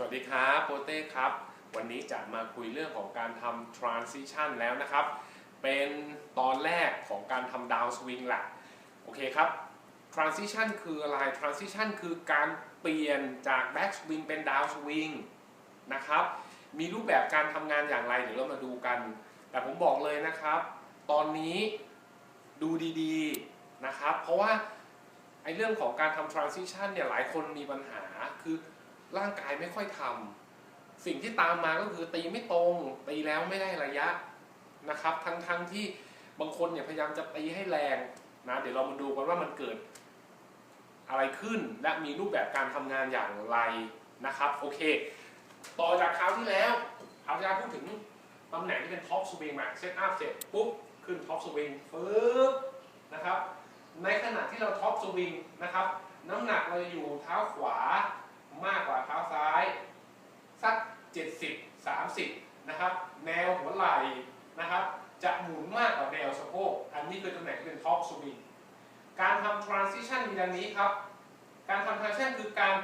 สวัสดีครับโปเต้ครับ วันนี้จะมาคุยเรื่องของการทำ transition แล้วนะครับ เป็นตอนแรกของการทำ down swing แหละโอเคครับ transition คืออะไร transition คือการเปลี่ยนจาก back swing เป็น down swing นะครับ มีรูปแบบการทำงานอย่างไรเดี๋ยวเรามาดูกัน แต่ผมบอกเลยนะครับ ตอนนี้ดูดีๆนะครับ เพราะว่าไอ้เรื่องของการทำ transition เนี่ยหลายคนมีปัญหาคือ ร่างกายไม่ค่อยทำสิ่งที่ตามมาก็คือตีไม่ตรง ตีแล้วไม่ได้ระยะนะครับ ทั้งๆทที่บางคนเนี่ยพยายามจะตีให้แรงนะเดี๋ยวเรามาดูกันว่ามันเกิดอะไรขึ้นและมีรูปแบบการทำงานอย่างไรนะครับโอเค ต่อจากคราวที่แล้วคราวที่แล้วพูดถึงตำแหน่งที่เป็นท็อปสวิงมาเซตอัพเสร็จปุ๊บขึ้นท็อปสวิงปึ๊บนะครับในขณะที่เราท็อปสวิงนะครับน้ำหนักเราจะอยู่เท้าขวามากกว่าเท้าซ้าย สัก 70 30 นะครับ แนวหัวไหล่นะครับ จะหมุนมากกว่าแนวสะโพก อันนี้คือตำแหน่งที่เป็นท็อปสวิงการทำ transition มีดังนี้ครับ การทำ transition คือการ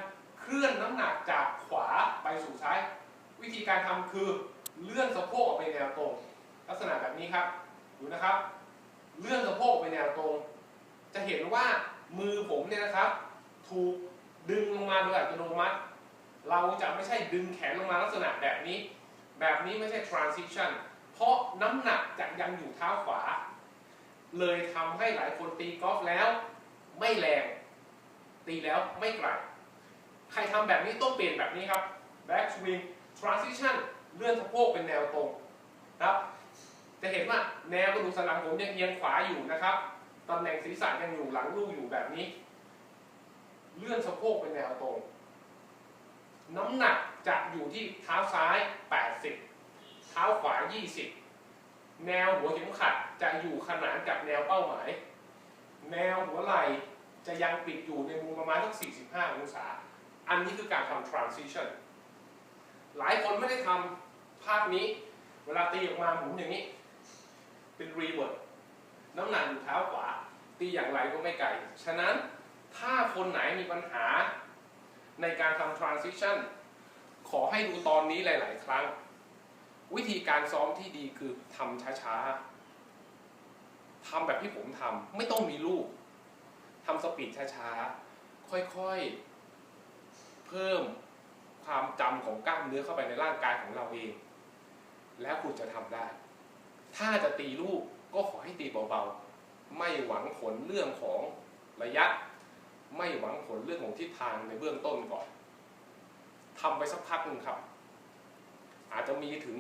เคลื่อนน้ำหนักจากขวาไปสู่ซ้าย วิธีการทำคือเลื่อนสะโพกออกไปแนวตรง ลักษณะแบบนี้ครับดูนะครับ เลื่อนสะโพกไปแนวตรง จะเห็นว่ามือผมเนี่ยนะครับ ถูกดึงลงมาโดยอัตโนมัติ เราจะไม่ใช่ดึงแขนลงมาลักษณะแบบนี้ แบบนี้ไม่ใช่ transition เพราะน้ำหนักจะยังอยู่เท้าขวา เลยทำให้หลายคนตีกอล์ฟแล้ว ไม่แรง ตีแล้วไม่ไกล ใครทำแบบนี้ต้องเปลี่ยนแบบนี้ครับ back swing transition เลื่อนสะโพกเป็นแนวตรงนะครับ จะเห็นว่าแนวกระดูกสันหลังผมยังเอียงขวาอยู่นะครับตำแหน่งศีรษะยังอยู่หลังลูกอยู่แบบนี้ เลื่อนสะโพกเป็นแนวตรง น้ำหนักจะอยู่ที่เท้าซ้าย 8 ท้าขวา 20 แนวหัวเข็มขัดจะอยู่ขนานกับแนวเป้าหมาย แนวหัวไหล่จะยังปิดอยู่ในมุมประมาณสัก45 องศา อันนี้คือการทำ transition หลายคนไม่ได้ทำภาพนี้ เวลาตีออกมาหมุนอย่างนี้ เป็น revert น้ำหนักอยู่เท้าขวา ตีอย่างไรก็ไม่ไกล ฉะนั้นถ้าคนไหนมีปัญหาในการทำ transition ขอให้ดูตอนนี้หลาย ๆ ครั้ง วิธีการซ้อมที่ดีคือทำช้าๆทำแบบที่ผมทำไม่ต้องมีลูกทำสปีดช้าๆ ค่อยๆ เพิ่มความจำของกล้ามเนื้อเข้าไปในร่างกายของเราเอง แล้วคุณจะทำได้ ถ้าจะตีลูกก็ขอให้ตีเบาๆ ไม่หวังผลเรื่องของระยะ ไม่หวังผลเรื่องของทิศทางในเบื้องต้นก่อนทำไปสักพักหนึ่งครับ อาจจะมีถึง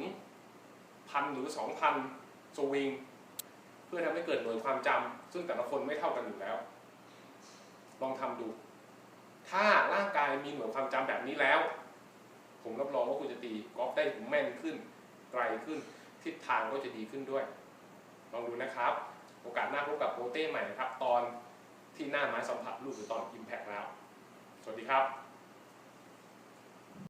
พันหรือสองพันสวิง เพื่อทำให้เกิดหน่วยความจำซึ่งแต่ละคนไม่เท่ากันอยู่แล้ว ลองทำดู ถ้าร่างกายมีหน่วยความจำแบบนี้แล้ว ผมรับรองว่าคุณจะตีกอล์ฟได้แม่นขึ้น ไกลขึ้น ทิศทางก็จะดีขึ้นด้วย ลองดูนะครับ โอกาสหน้าพบกับโปเต้ใหม่นะครับ ตอนที่หน้าไม้สัมผัสลูกหรือตอน Impact แล้ว สวัสดีครับ